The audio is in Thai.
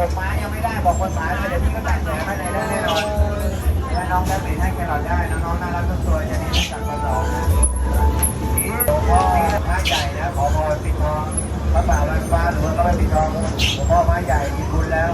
หกไม้ยังไม่ได้บอกคนสมายเลยเดี๋ยวพี่ก็ตัดแผวไปไในได้แน่นอนถ้น้องได้เป็นให้แครอทได้น้องๆน่ารักทุกตัวจะดีทั้งสัตระลาดนหลวงพ่อพม้ใหญ่นะขอพรปิดทองพระป่าวันฟ้าหลวงก็ไม่ปิดทองหลวงพ่อพระใหญ่มีบุญแล้ว